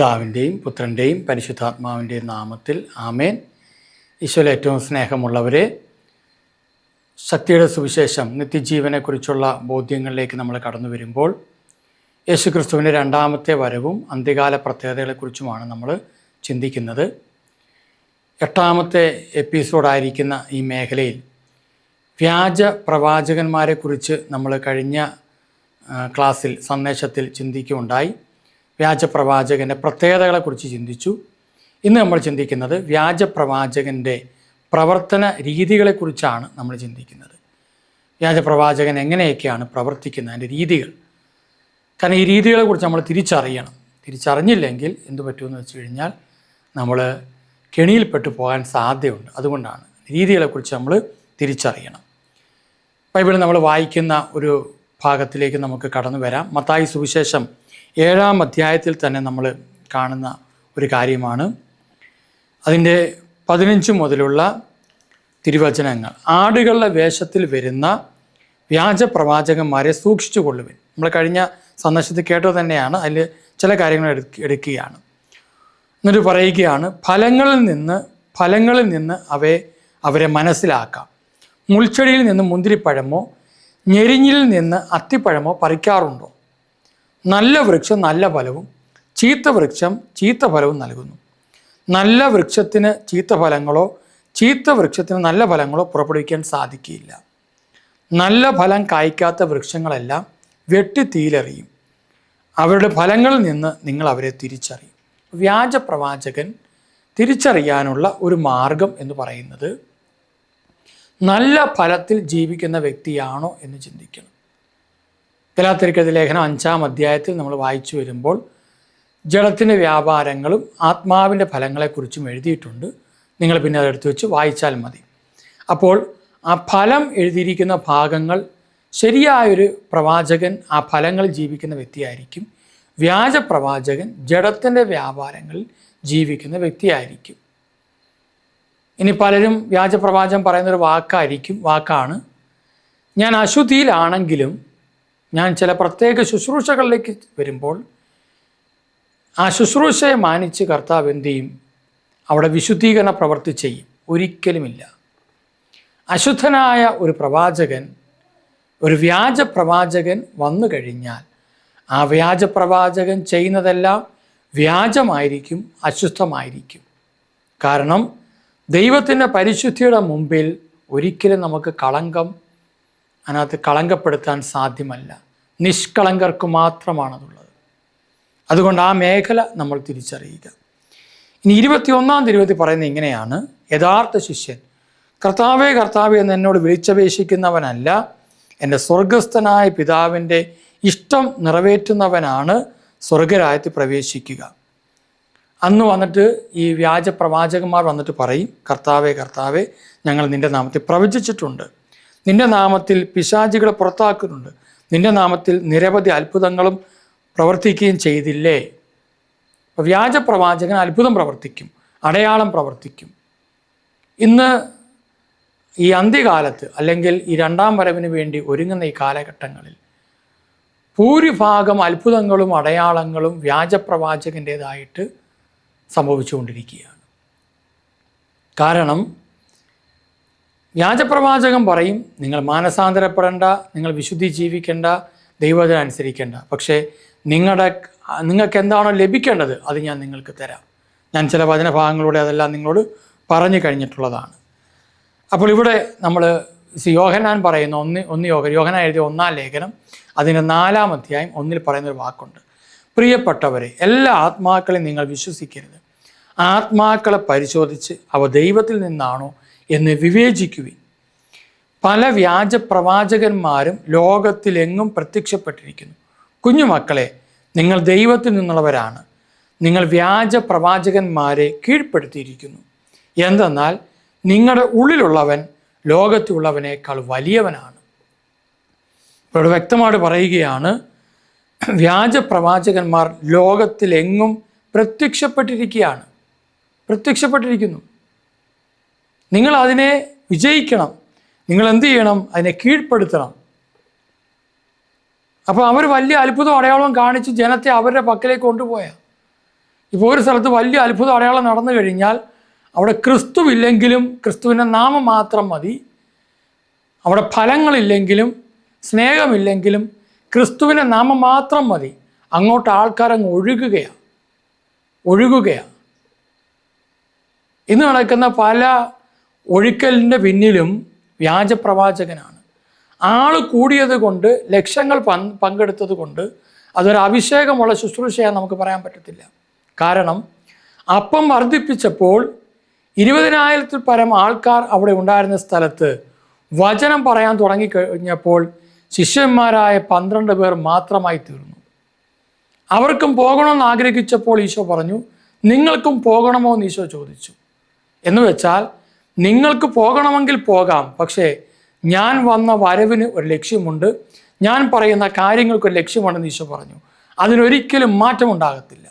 പിതാവിന്റെയും പുത്രന്റെയും പരിശുദ്ധാത്മാവിന്റെയും നാമത്തിൽ ആമേൻ. ഈശോയിൽ ഏറ്റവും സ്നേഹമുള്ളവരെ ശക്തിയുടെ സുവിശേഷം നിത്യജീവനെക്കുറിച്ചുള്ള ബോധ്യങ്ങളിലേക്ക് നമ്മൾ കടന്നു വരുമ്പോൾ യേശുക്രിസ്തുവിന്റെ രണ്ടാമത്തെ വരവും അന്ത്യകാല പ്രത്യേകതകളെക്കുറിച്ചുമാണ് നമ്മൾ ചിന്തിക്കുന്നത്. എട്ടാമത്തെ എപ്പിസോഡായിരിക്കുന്ന ഈ മേഖലയിൽ വ്യാജ പ്രവാചകന്മാരെക്കുറിച്ച് നമ്മൾ കഴിഞ്ഞ ക്ലാസ്സിൽ സന്ദേശത്തിൽ ചിന്തിക്കുകയുണ്ടായി. വ്യാജ പ്രവാചകന്റെ പ്രത്യേകതകളെക്കുറിച്ച് ചിന്തിച്ചു. ഇന്ന് നമ്മൾ ചിന്തിക്കുന്നത് വ്യാജപ്രവാചകന്റെ പ്രവർത്തന രീതികളെക്കുറിച്ചാണ് നമ്മൾ ചിന്തിക്കുന്നത്. വ്യാജപ്രവാചകൻ എങ്ങനെയൊക്കെയാണ് പ്രവർത്തിക്കുന്നത് അതിന്റെ രീതികൾ? കാരണം ഈ രീതികളെക്കുറിച്ച് നമ്മൾ തിരിച്ചറിയണം. തിരിച്ചറിഞ്ഞില്ലെങ്കിൽ എന്തു പറ്റുമെന്ന് വെച്ച് കഴിഞ്ഞാൽ നമ്മൾ കെണിയിൽപ്പെട്ടു പോകാൻ സാധ്യതയുണ്ട്. അതുകൊണ്ടാണ് രീതികളെക്കുറിച്ച് നമ്മൾ തിരിച്ചറിയണം. ബൈബിളിൽ നമ്മൾ വായിക്കുന്ന ഒരു ഭാഗത്തിലേക്ക് നമുക്ക് കടന്നു വരാം. മത്തായി സുവിശേഷം ഏഴാം അധ്യായത്തിൽ തന്നെ നമ്മൾ കാണുന്ന ഒരു കാര്യമാണ്. അതിന്റെ പതിനഞ്ച് മുതലുള്ള തിരുവചനങ്ങൾ. ആടുകളുടെ വേഷത്തിൽ വരുന്ന വ്യാജ പ്രവാചകന്മാരെ സൂക്ഷിച്ചു കൊള്ളുവിൻ. നമ്മൾ കഴിഞ്ഞ സന്ദർശനത്തിൽ കേട്ടത് തന്നെയാണ്. അതിൽ ചില കാര്യങ്ങൾ എടുക്കുകയാണ്. എന്നിട്ട് പറയുകയാണ് ഫലങ്ങളിൽ നിന്ന് ഫലങ്ങളിൽ നിന്ന് അവയെ അവരെ മനസ്സിലാക്കാം. മുൾച്ചെടിയിൽ നിന്ന് മുന്തിരിപ്പഴമോ ഞെരിഞ്ഞിൽ നിന്ന് അത്തിപ്പഴമോ പറിക്കാറുണ്ടോ? നല്ല വൃക്ഷം നല്ല ഫലവും ചീത്ത വൃക്ഷം ചീത്ത ഫലവും നൽകുന്നു. നല്ല വൃക്ഷത്തിന് ചീത്ത ഫലങ്ങളോ ചീത്ത വൃക്ഷത്തിന് നല്ല ഫലങ്ങളോ പുറപ്പെടുവിക്കാൻ സാധിക്കില്ല നല്ല ഫലം കായ്ക്കാത്ത വൃക്ഷങ്ങളെല്ലാം വെട്ടി തീയിലെറിയും. അവരുടെ ഫലങ്ങളിൽ നിന്ന് നിങ്ങൾ അവരെ തിരിച്ചറിയും. വ്യാജ പ്രവാചകൻ തിരിച്ചറിയാനുള്ള ഒരു മാർഗം എന്ന് പറയുന്നത് നല്ല ഫലത്തിൽ ജീവിക്കുന്ന വ്യക്തിയാണോ എന്ന് ചിന്തിക്കണം. ഗലാത്തിരിക്കത് ലേഖനം അഞ്ചാം അധ്യായത്തിൽ നമ്മൾ വായിച്ചു വരുമ്പോൾ ജഡത്തിന്റെ വ്യാപാരങ്ങളും ആത്മാവിന്റെ ഫലങ്ങളെക്കുറിച്ചും എഴുതിയിട്ടുണ്ട്. നിങ്ങൾ പിന്നെ അതെടുത്ത് വെച്ച് വായിച്ചാൽ മതി. അപ്പോൾ ആ ഫലം എഴുതിയിരിക്കുന്ന ഭാഗങ്ങൾ ശരിയായൊരു പ്രവാചകൻ ആ ഫലങ്ങൾ ജീവിക്കുന്ന വ്യക്തിയായിരിക്കും. വ്യാജ പ്രവാചകൻ ജഡത്തിന്റെ വ്യാപാരങ്ങളിൽ ജീവിക്കുന്ന വ്യക്തിയായിരിക്കും. ഇനി പലരും വ്യാജ പ്രവാചകം പറയുന്നൊരു വാക്കായിരിക്കും വാക്കാണ് ഞാൻ അശുദ്ധിയിലാണെങ്കിലും ഞാൻ ചില പ്രത്യേക ശുശ്രൂഷകളിലേക്ക് വരുമ്പോൾ ആ ശുശ്രൂഷയെ മാനിച്ച് കർത്താവ് എന്ത് ചെയ്യും? അവിടെ വിശുദ്ധീകരണ പ്രവൃത്തി ചെയ്യും. ഒരിക്കലുമില്ല. അശുദ്ധനായ ഒരു പ്രവാചകൻ ഒരു വ്യാജ പ്രവാചകൻ വന്നു കഴിഞ്ഞാൽ ആ വ്യാജ പ്രവാചകൻ ചെയ്യുന്നതെല്ലാം വ്യാജമായിരിക്കും അശുദ്ധമായിരിക്കും. കാരണം ദൈവത്തിന്റെ പരിശുദ്ധിയുടെ മുമ്പിൽ ഒരിക്കലും നമുക്ക് കളങ്കം അതിനകത്ത് കളങ്കപ്പെടുത്താൻ സാധ്യമല്ല. നിഷ്കളങ്കർക്ക് മാത്രമാണതുള്ളത്. അതുകൊണ്ട് ആ മേഖല നമ്മൾ തിരിച്ചറിയുക. ഇനി ഇരുപത്തിയൊന്നാം തിരുവതി പറയുന്നത് ഇങ്ങനെയാണ്. യഥാർത്ഥ ശിഷ്യൻ കർത്താവേ കർത്താവേ എന്ന് എന്നോട് വിളിച്ചപേക്ഷിക്കുന്നവനല്ല. എന്റെ സ്വർഗസ്ഥനായ പിതാവിന്റെ ഇഷ്ടം നിറവേറ്റുന്നവനാണ്. സ്വർഗരായത്തിൽ പ്രവേശിക്കുക. അന്ന് വന്നിട്ട് ഈ വ്യാജ പ്രവാചകന്മാർ വന്നിട്ട് പറയും കർത്താവേ കർത്താവേ ഞങ്ങൾ നിന്റെ നാമത്തിൽ പ്രവചിച്ചിട്ടുണ്ട്. നിന്റെ നാമത്തിൽ പിശാചികളെ പുറത്താക്കുന്നുണ്ട്. നിന്റെ നാമത്തിൽ നിരവധി അത്ഭുതങ്ങളും പ്രവർത്തിക്കുകയും ചെയ്തില്ലേ? വ്യാജ പ്രവാചകൻ അത്ഭുതം പ്രവർത്തിക്കും അടയാളം പ്രവർത്തിക്കും. ഇന്ന് ഈ അന്ത്യകാലത്ത് അല്ലെങ്കിൽ ഈ രണ്ടാം വരവിന് വേണ്ടി ഒരുങ്ങുന്ന ഈ കാലഘട്ടങ്ങളിൽ ഭൂരിഭാഗം അത്ഭുതങ്ങളും അടയാളങ്ങളും വ്യാജപ്രവാചകന്റേതായിട്ട് സംഭവിച്ചുകൊണ്ടിരിക്കുകയാണ്. കാരണം വ്യാജപ്രവാചകൻ പറയും നിങ്ങൾ മാനസാന്തരപ്പെടേണ്ട നിങ്ങൾ വിശുദ്ധി ജീവിക്കേണ്ട ദൈവത്തിന് അനുസരിക്കേണ്ട. പക്ഷേ നിങ്ങളുടെ നിങ്ങൾക്ക് എന്താണോ ലഭിക്കേണ്ടത് അത് ഞാൻ നിങ്ങൾക്ക് തരാം. ഞാൻ ചില വചനഭാഗങ്ങളിലൂടെ അതെല്ലാം നിങ്ങളോട് പറഞ്ഞു കഴിഞ്ഞിട്ടുള്ളതാണ്. അപ്പോൾ ഇവിടെ നമ്മൾ യോഹനാൻ പറയുന്ന ഒന്ന് ഒന്ന് യോഗ യോഹനാൻ എഴുതിയ ഒന്നാം ലേഖനം അതിന്റെ നാലാം അധ്യായം ഒന്നിൽ പറയുന്നൊരു വാക്കുണ്ട്. പ്രിയപ്പെട്ടവരെ എല്ലാ ആത്മാക്കളെയും നിങ്ങൾ വിശ്വസിക്കരുത്. ആത്മാക്കളെ പരിശോധിച്ച് അവ ദൈവത്തിൽ നിന്നാണോ എന്ന് വിവേചിക്കുവിൻ. പല വ്യാജ പ്രവാചകന്മാരും ലോകത്തിലെങ്ങും പ്രത്യക്ഷപ്പെട്ടിരിക്കുന്നു. കുഞ്ഞുമക്കളെ നിങ്ങൾ ദൈവത്തിൽ നിന്നുള്ളവരാണ്. നിങ്ങൾ വ്യാജ പ്രവാചകന്മാരെ കീഴ്പ്പെടുത്തിയിരിക്കുന്നു. എന്തെന്നാൽ നിങ്ങളുടെ ഉള്ളിലുള്ളവൻ ലോകത്തിലുള്ളവനേക്കാൾ വലിയവനാണ്. ഇവിടെ വ്യക്തമായിട്ട് പറയുകയാണ് വ്യാജ പ്രവാചകന്മാർ ലോകത്തിലെങ്ങും പ്രത്യക്ഷപ്പെട്ടിരിക്കുകയാണ്. പ്രത്യക്ഷപ്പെട്ടിരിക്കുന്നു. നിങ്ങൾ അതിനെ വിജയിക്കണം. നിങ്ങൾ എന്ത് ചെയ്യണം? അതിനെ കീഴ്പ്പെടുത്തണം. അപ്പോൾ അവർ വലിയ അത്ഭുതം അടയാളം കാണിച്ച് ജനത്തെ അവരുടെ പക്കലേക്ക് കൊണ്ടുപോയ. ഇപ്പോൾ ഒരു സ്ഥലത്ത് വലിയ അത്ഭുതം അടയാളം നടന്നു കഴിഞ്ഞാൽ അവിടെ ക്രിസ്തുവില്ലെങ്കിലും ക്രിസ്തുവിന്റെ നാമം മാത്രം മതി. അവിടെ ഫലങ്ങളില്ലെങ്കിലും സ്നേഹമില്ലെങ്കിലും ക്രിസ്തുവിന്റെ നാമം മാത്രം മതി. അങ്ങോട്ട് ആൾക്കാരങ്ങ് ഒഴുകുകയാണ് ഒഴുകുകയാണ് ഇന്ന് നടക്കുന്ന പല ഒഴുക്കലിന്റെ പിന്നിലും വ്യാജപ്രവാചകനാണ്. ആൾ കൂടിയത് കൊണ്ട് ലക്ഷങ്ങൾ പങ്കെടുത്തത് കൊണ്ട് അതൊരു അഭിഷേകമുള്ള ശുശ്രൂഷയാന്ന് നമുക്ക് പറയാൻ പറ്റത്തില്ല. കാരണം അപ്പം വർദ്ധിപ്പിച്ചപ്പോൾ ഇരുപതിനായിരത്തിൽ പരം ആൾക്കാർ അവിടെ ഉണ്ടായിരുന്ന സ്ഥലത്ത് വചനം പറയാൻ തുടങ്ങിക്കഴിഞ്ഞപ്പോൾ ശിഷ്യന്മാരായ പന്ത്രണ്ട് പേർ മാത്രമായി തീർന്നു. അവർക്കും പോകണമെന്ന് ആഗ്രഹിച്ചപ്പോൾ ഈശോ പറഞ്ഞു നിങ്ങൾക്കും പോകണമോ? എന്ന് ഈശോ ചോദിച്ചു. എന്ന് വെച്ചാൽ നിങ്ങൾക്ക് പോകണമെങ്കിൽ പോകാം. പക്ഷേ ഞാൻ വന്ന വരവിന് ഒരു ലക്ഷ്യമുണ്ട്. ഞാൻ പറയുന്ന കാര്യങ്ങൾക്ക് ഒരു ലക്ഷ്യമുണ്ടെന്ന് ഈശോ പറഞ്ഞു. അതിനൊരിക്കലും മാറ്റമുണ്ടാകത്തില്ല.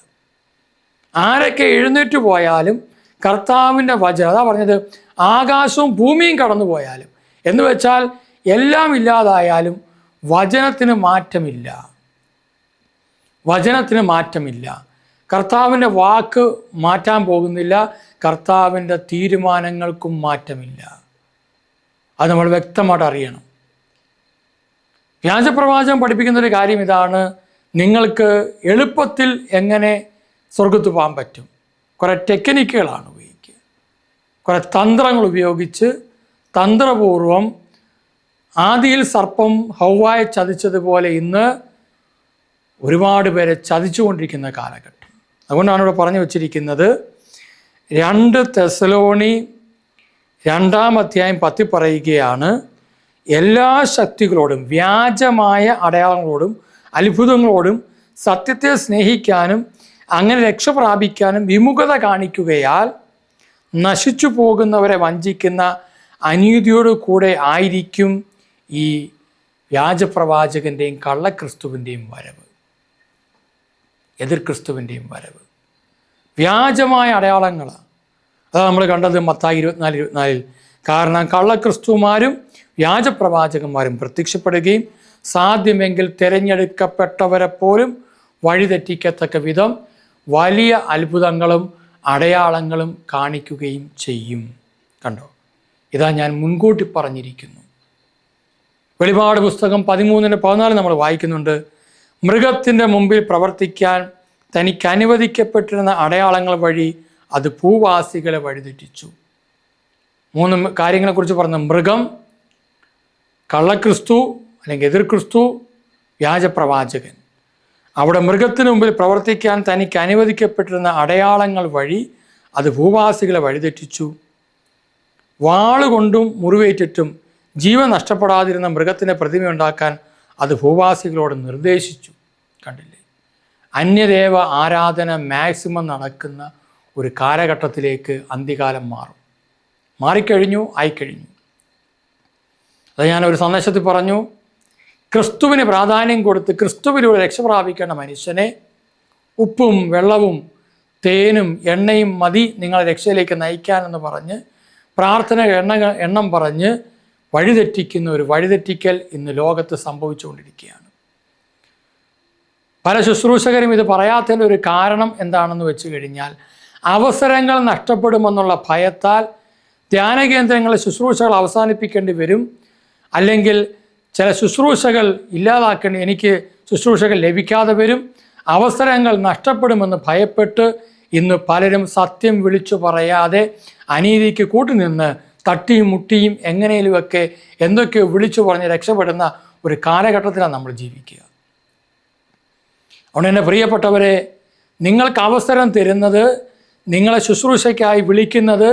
ആരൊക്കെ എഴുന്നേറ്റ് പോയാലും കർത്താവിന്റെ വചന അതാ പറഞ്ഞത് ആകാശവും ഭൂമിയും കടന്നു പോയാലും. എന്ന് വെച്ചാൽ എല്ലാം ഇല്ലാതായാലും വചനത്തിന് മാറ്റമില്ല. വചനത്തിന് മാറ്റമില്ല. കർത്താവിന്റെ വാക്ക് മാറ്റാൻ പോകുന്നില്ല. കർത്താവിന്റെ തീരുമാനങ്ങൾക്കും മാറ്റമില്ല. അത് നമ്മൾ വ്യക്തമായിട്ട് അറിയണം. വ്യാജപ്രവാചകം പഠിപ്പിക്കുന്ന ഒരു കാര്യം ഇതാണ്. നിങ്ങൾക്ക് എളുപ്പത്തിൽ എങ്ങനെ സ്വർഗത്ത് പോകാൻ പറ്റും? കുറേ ടെക്നിക്കുകളാണ് ഉപയോഗിക്കുക. കുറേ തന്ത്രങ്ങൾ ഉപയോഗിച്ച് തന്ത്രപൂർവം ആദിയിൽ സർപ്പം ഹൗവായ ചതിച്ചതുപോലെ ഇന്ന് ഒരുപാട് പേരെ ചതിച്ചുകൊണ്ടിരിക്കുന്ന കാലഘട്ടം. അതുകൊണ്ടാണ് ഇവിടെ പറഞ്ഞു വച്ചിരിക്കുന്നത് രണ്ട് തെസലോണി രണ്ടാം അധ്യായം പത്തി പറയുകയാണ് എല്ലാ ശക്തികളോടും വ്യാജമായ അടയാളങ്ങളോടും അത്ഭുതങ്ങളോടും സത്യത്തെ സ്നേഹിക്കാനും അങ്ങനെ രക്ഷ പ്രാപിക്കാനും വിമുഖത കാണിക്കുകയാൽ നശിച്ചു പോകുന്നവരെ വഞ്ചിക്കുന്ന അനീതിയോട് കൂടെ ആയിരിക്കും ഈ വ്യാജപ്രവാചകന്റെയും കള്ളക്രിസ്തുവിന്റെയും വരവ് എതിർ ക്രിസ്തുവിന്റെയും വരവ്. വ്യാജമായ അടയാളങ്ങളാണ് അതാണ് നമ്മൾ കണ്ടത് മത്തായി ഇരുപത്തിനാല് ഇരുപത്തിനാലിൽ. കാരണം കള്ളക്രിസ്തുമാരും വ്യാജപ്രവാചകന്മാരും പ്രത്യക്ഷപ്പെടുകയും സാധ്യമെങ്കിൽ തിരഞ്ഞെടുക്കപ്പെട്ടവരെ പോലും വഴിതെറ്റിക്കത്തക്ക വിധം വലിയ അത്ഭുതങ്ങളും അടയാളങ്ങളും കാണിക്കുകയും ചെയ്യും. കണ്ടോ? ഇതാ ഞാൻ മുൻകൂട്ടി പറഞ്ഞിരിക്കുന്നു. വെളിപാട് പുസ്തകം പതിമൂന്നിന് പതിനാല് നമ്മൾ വായിക്കുന്നുണ്ട്. മൃഗത്തിന്റെ മുമ്പിൽ പ്രവർത്തിക്കാൻ തനിക്ക് അനുവദിക്കപ്പെട്ടിരുന്ന അടയാളങ്ങൾ വഴി അത് ഭൂവാസികളെ വഴിതെറ്റിച്ചു. മൂന്ന് കാര്യങ്ങളെക്കുറിച്ച് പറഞ്ഞ മൃഗം കള്ളക്രിസ്തു അല്ലെങ്കിൽ എതിർ ക്രിസ്തു വ്യാജപ്രവാചകൻ. അവിടെ മൃഗത്തിന് മുമ്പിൽ പ്രവർത്തിക്കാൻ തനിക്ക് അനുവദിക്കപ്പെട്ടിരുന്ന അടയാളങ്ങൾ വഴി അത് ഭൂവാസികളെ വഴിതെറ്റിച്ചു. വാളുകൊണ്ടും മുറിവേറ്റിട്ടും ജീവൻ നഷ്ടപ്പെടാതിരുന്ന മൃഗത്തിന്റെ പ്രതിമയുണ്ടാക്കാൻ അത് ഭൂവാസികളോട് നിർദ്ദേശിച്ചു. കണ്ടില്ലേ? അന്യദേവ ആരാധന മാക്സിമം നടക്കുന്ന ഒരു കാലഘട്ടത്തിലേക്ക് അന്ത്യകാലം മാറും. മാറിക്കഴിഞ്ഞു ആയിക്കഴിഞ്ഞു. അത് ഞാൻ ഒരു സന്ദേശത്തിൽ പറഞ്ഞു ക്രിസ്തുവിന് പ്രാധാന്യം കൊടുത്ത് ക്രിസ്തുവിലൂടെ രക്ഷ പ്രാപിക്കേണ്ട മനുഷ്യനെ ഉപ്പും വെള്ളവും തേനും എണ്ണയും മതി നിങ്ങളെ രക്ഷയിലേക്ക് നയിക്കാനെന്ന് പറഞ്ഞ് പ്രാർത്ഥന എണ്ണ എണ്ണം പറഞ്ഞ് വഴിതെറ്റിക്കുന്ന ഒരു വഴിതെറ്റിക്കൽ ഇന്ന് ലോകത്ത് സംഭവിച്ചുകൊണ്ടിരിക്കുകയാണ്. പല ശുശ്രൂഷകരും ഇത് പറയാത്തതിന്റെ ഒരു കാരണം എന്താണെന്ന് വെച്ച് കഴിഞ്ഞാൽ അവസരങ്ങൾ നഷ്ടപ്പെടുമെന്നുള്ള ഭയത്താൽ ധ്യാന കേന്ദ്രങ്ങളിൽ ശുശ്രൂഷകൾ അവസാനിപ്പിക്കേണ്ടി വരും. അല്ലെങ്കിൽ ചില ശുശ്രൂഷകൾ ഇല്ലാതാക്കേണ്ടി എനിക്ക് ശുശ്രൂഷകൾ ലഭിക്കാതെ വരും. അവസരങ്ങൾ നഷ്ടപ്പെടുമെന്ന് ഭയപ്പെട്ട് ഇന്ന് പലരും സത്യം വിളിച്ചു പറയാതെ അനീതിക്ക് കൂട്ടുനിന്ന് തട്ടിയും മുട്ടിയും എങ്ങനെയുമൊക്കെ എന്തൊക്കെയോ വിളിച്ചു പറഞ്ഞ് രക്ഷപ്പെടുന്ന ഒരു കാലഘട്ടത്തിലാണ് നമ്മൾ ജീവിക്കുക. അതുകൊണ്ട് എന്റെ പ്രിയപ്പെട്ടവരെ നിങ്ങൾക്ക് അവസരം തരുന്നത് നിങ്ങളെ ശുശ്രൂഷയ്ക്കായി വിളിക്കുന്നത്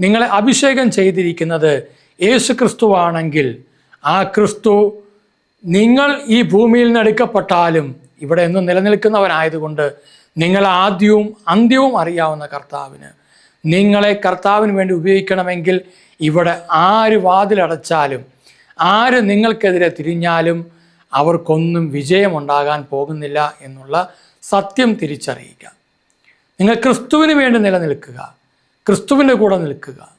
നിങ്ങളെ അഭിഷേകം ചെയ്തിരിക്കുന്നത് യേശു ക്രിസ്തുവാണെങ്കിൽ ആ ക്രിസ്തു നിങ്ങൾ ഈ ഭൂമിയിൽ നിന്ന് എടുക്കപ്പെട്ടാലും ഇവിടെ എന്നും നിലനിൽക്കുന്നവനായതുകൊണ്ട് നിങ്ങൾ ആദ്യവും അന്ത്യവും അറിയാവുന്ന കർത്താവിന്. നിങ്ങളെ കർത്താവിന് വേണ്ടി ഉപയോഗിക്കണമെങ്കിൽ ഇവിടെ ആര് വാതിലടച്ചാലും ആര് നിങ്ങൾക്കെതിരെ തിരിഞ്ഞാലും അവർക്കൊന്നും വിജയമുണ്ടാകാൻ പോകുന്നില്ല എന്നുള്ള സത്യം തിരിച്ചറിയുക. നിങ്ങൾ ക്രിസ്തുവിന് വേണ്ടി നിലനിൽക്കുക. ക്രിസ്തുവിന്റെ കൂടെ നിൽക്കുക.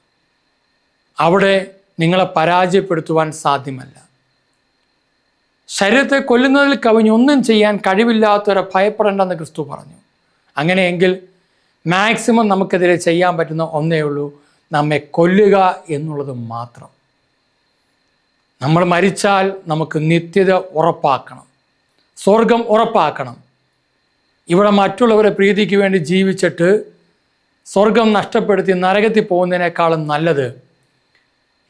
അവിടെ നിങ്ങളെ പരാജയപ്പെടുത്തുവാൻ സാധ്യമല്ല. ശരീരത്തെ കൊല്ലുന്നതിൽ കവിഞ്ഞൊന്നും ചെയ്യാൻ കഴിവില്ലാത്തവരെ ഭയപ്പെടേണ്ടെന്ന് ക്രിസ്തു പറഞ്ഞു. അങ്ങനെയെങ്കിൽ മാക്സിമം നമുക്കെതിരെ ചെയ്യാൻ പറ്റുന്ന ഒന്നേ ഉള്ളൂ. നമ്മെ കൊല്ലുക എന്നുള്ളത് മാത്രം. നമ്മൾ മരിച്ചാൽ നമുക്ക് നിത്യത ഉറപ്പാക്കണം. സ്വർഗം ഉറപ്പാക്കണം. ഇവിടെ മറ്റുള്ളവരെ പ്രീതിക്ക് വേണ്ടി ജീവിച്ചിട്ട് സ്വർഗം നഷ്ടപ്പെടുത്തി നരകത്തിൽ പോകുന്നതിനേക്കാളും നല്ലത്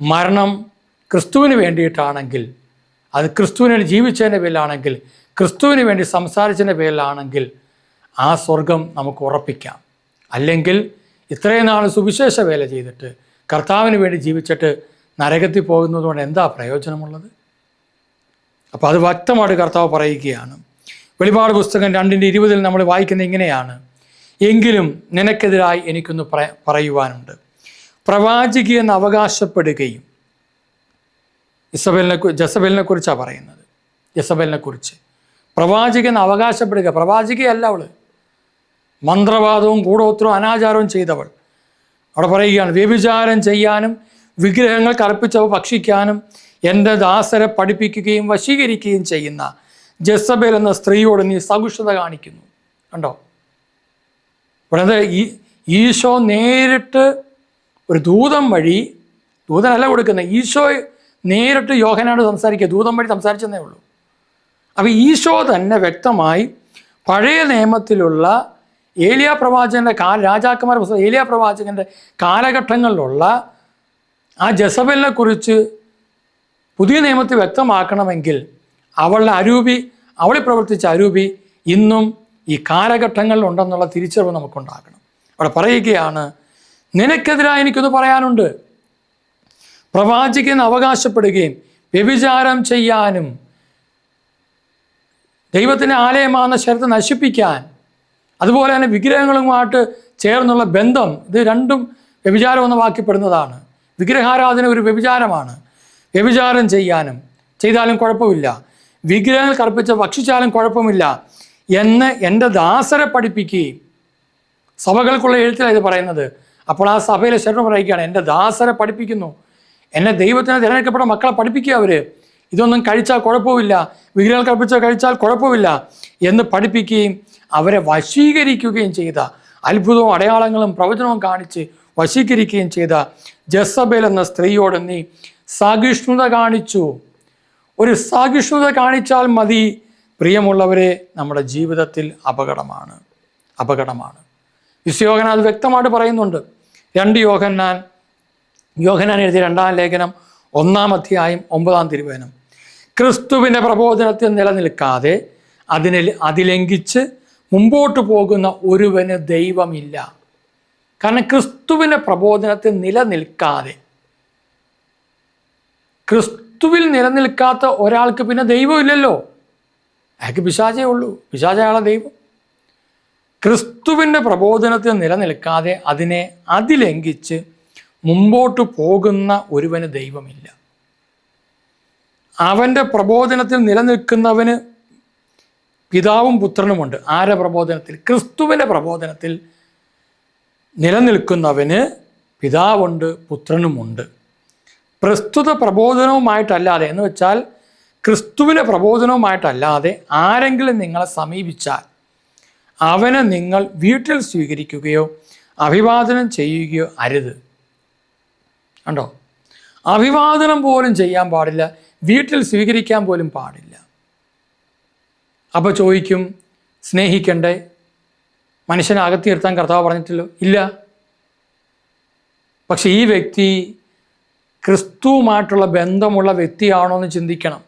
മരണം ക്രിസ്തുവിന് വേണ്ടിയിട്ടാണെങ്കിൽ അത് ക്രിസ്തുവിന് ജീവിച്ചതിന്റെ പേരിലാണെങ്കിൽ ക്രിസ്തുവിന് വേണ്ടി സംസാരിച്ചതിന്റെ പേരിലാണെങ്കിൽ ആ സ്വർഗം നമുക്ക് ഉറപ്പിക്കാം. അല്ലെങ്കിൽ ഇത്രയും നാൾ സുവിശേഷ വേല ചെയ്തിട്ട് കർത്താവിന് വേണ്ടി ജീവിച്ചിട്ട് നരകത്തിൽ പോകുന്നതുകൊണ്ട് എന്താ പ്രയോജനമുള്ളത്? അപ്പോൾ അത് വ്യക്തമായിട്ട് കർത്താവ് പറയുകയാണ്. വെളിപാട് പുസ്തകം രണ്ടിന്റെ ഇരുപതിൽ നമ്മൾ വായിക്കുന്നത് ഇങ്ങനെയാണ്. എങ്കിലും നിനക്കെതിരായി എനിക്കൊന്ന് പറ പറയുവാനുണ്ട്. പ്രവാചകി എന്ന് അവകാശപ്പെടുകയും ഇസബലിനെ ജസബലിനെ കുറിച്ചാണ് പറയുന്നത്. ജസബലിനെ കുറിച്ച്. പ്രവാചകൻ എന്ന് അവകാശപ്പെടുക. പ്രവാചകയല്ല അവൾ മന്ത്രവാദവും കൂടോത്രവും അനാചാരവും ചെയ്തവൾ. അവിടെ പറയുകയാണ് വ്യഭിചാരം ചെയ്യാനും വിഗ്രഹങ്ങൾ കറുപ്പിച്ചവ ഭക്ഷിക്കാനും എന്റെ ദാസരെ പഠിപ്പിക്കുകയും വശീകരിക്കുകയും ചെയ്യുന്ന ജസബേൽ എന്ന സ്ത്രീയോട് നീ സഹുഷ്ണത കാണിക്കുന്നു. കണ്ടോ? ഇവിടെ ഈ ഈശോ നേരിട്ട് ഒരു ദൂതം വഴി ദൂതനല്ല കൊടുക്കുന്നത് ഈശോ നേരിട്ട് യോഹനാട് സംസാരിക്കുക ദൂതം വഴി സംസാരിച്ചെന്നേ ഉള്ളൂ. അപ്പോൾ ഈശോ തന്നെ വ്യക്തമായി പഴയ നിയമത്തിലുള്ള ഏലിയ പ്രവാചകന്റെ കാല രാജാക്കന്മാർ ഏലിയ പ്രവാചകന്റെ കാലഘട്ടങ്ങളിലുള്ള ആ ജസബലിനെ കുറിച്ച് പുതിയ നിയമത്തിൽ വ്യക്തമാക്കണമെങ്കിൽ അവളുടെ അരൂപി അവളിൽ പ്രവർത്തിച്ച അരൂപി ഇന്നും ഈ കാലഘട്ടങ്ങളിൽ ഉണ്ടെന്നുള്ള തിരിച്ചറിവ് നമുക്കുണ്ടാക്കണം അവിടെ പറയുകയാണ് നിനക്കെതിരായി എനിക്കൊന്ന് പറയാനുണ്ട്. പ്രവാചകൻ അവകാശപ്പെടുകയും വ്യഭിചാരം ചെയ്യാനും ദൈവത്തിന്റെ ആലയമാകുന്ന ശരത്ത് നശിപ്പിക്കാൻ അതുപോലെ തന്നെ വിഗ്രഹങ്ങളുമായിട്ട് ചേർന്നുള്ള ബന്ധം ഇത് രണ്ടും വ്യഭിചാരം എന്ന് വാക്കിപ്പെടുന്നതാണ് വിഗ്രഹാരാധന ഒരു വ്യഭിചാരമാണ്. വ്യഭിചാരം ചെയ്യാനും ചെയ്താലും കുഴപ്പമില്ല. വിഗ്രഹങ്ങൾ കർപ്പിച്ച് ഭക്ഷിച്ചാലും കുഴപ്പമില്ല എന്ന് എന്റെ ദാസരെ പഠിപ്പിക്കുകയും സഭകൾക്കുള്ള എഴുത്തിലാണ് ഇത് പറയുന്നത്. അപ്പോൾ ആ സഭയിലെ ശരണം പറയുകയാണ് എന്റെ ദാസരെ പഠിപ്പിക്കുന്നു. എന്നെ ദൈവത്തിന് തിരഞ്ഞെടുക്കപ്പെട്ട മക്കളെ പഠിപ്പിക്കുക അവർ ഇതൊന്നും കഴിച്ചാൽ കുഴപ്പമില്ല. വിഗ്രഹങ്ങൾ കൽപ്പിച്ചാൽ കഴിച്ചാൽ കുഴപ്പമില്ല. എന്ന് പഠിപ്പിക്കുകയും അവരെ വശീകരിക്കുകയും ചെയ്ത അത്ഭുതവും അടയാളങ്ങളും പ്രവചനവും കാണിച്ച് വശീകരിക്കുകയും ചെയ്ത ജസബേൽ എന്ന സ്ത്രീയോട് നീ സഹിഷ്ണുത കാണിച്ചു. ഒരു സഹിഷ്ണുത കാണിച്ചാൽ മതി. പ്രിയമുള്ളവരെ നമ്മുടെ ജീവിതത്തിൽ അപകടമാണ്. അപകടമാണ്. വിശ്വയോഗന അത് വ്യക്തമായിട്ട് പറയുന്നുണ്ട്. രണ്ട് യോഹന്നാൻ യോഹന്നാൻ എഴുതിയ രണ്ടാം ലേഖനം ഒന്നാം അധ്യായം ഒമ്പതാം തിരുവേനം ക്രിസ്തുവിന്റെ പ്രബോധനത്തിൽ നിലനിൽക്കാതെ അതിനെ അതിലംഘിച്ച് മുമ്പോട്ട് പോകുന്ന ഒരുവന് ദൈവമില്ല. കാരണം ക്രിസ്തുവിന്റെ പ്രബോധനത്തിൽ നിലനിൽക്കാതെ. ക്രിസ്തുവിൽ നിലനിൽക്കാത്ത ഒരാൾക്ക് പിന്നെ ദൈവമില്ലല്ലോ അയാൾക്ക് പിശാചേ ഉള്ളൂ. പിശാച അയാളെ ദൈവം. ക്രിസ്തുവിന്റെ പ്രബോധനത്തിൽ നിലനിൽക്കാതെ അതിനെ അതിലംഘിച്ച് മുമ്പോട്ട് പോകുന്ന ഒരുവന് ദൈവമില്ല. അവന്റെ പ്രബോധനത്തിൽ നിലനിൽക്കുന്നവന് പിതാവും പുത്രനുമുണ്ട്. ആരെ പ്രബോധനത്തിൽ? ക്രിസ്തുവിന്റെ പ്രബോധനത്തിൽ നിലനിൽക്കുന്നവന് പിതാവുണ്ട് പുത്രനുമുണ്ട്. പ്രസ്തുത പ്രബോധനവുമായിട്ടല്ലാതെ എന്ന് വെച്ചാൽ ക്രിസ്തുവിലെ പ്രബോധനവുമായിട്ടല്ലാതെ ആരെങ്കിലും നിങ്ങളെ സമീപിച്ചാൽ അവനെ നിങ്ങൾ വീട്ടിൽ സ്വീകരിക്കുകയോ അഭിവാദനം ചെയ്യുകയോ അരുത്. കണ്ടോ? അഭിവാദനം പോലും ചെയ്യാൻ പാടില്ല വീട്ടിൽ സ്വീകരിക്കാൻ പോലും പാടില്ല. അപ്പോൾ ചോദിക്കും സ്നേഹിക്കണ്ടേ? മനുഷ്യനെ അകത്തി നിർത്താൻ കർത്താവ് പറഞ്ഞിട്ടില്ലോ? ഇല്ല. പക്ഷെ ഈ വ്യക്തി ക്രിസ്തുവുമായിട്ടുള്ള ബന്ധമുള്ള വ്യക്തിയാണോ എന്ന് ചിന്തിക്കണം.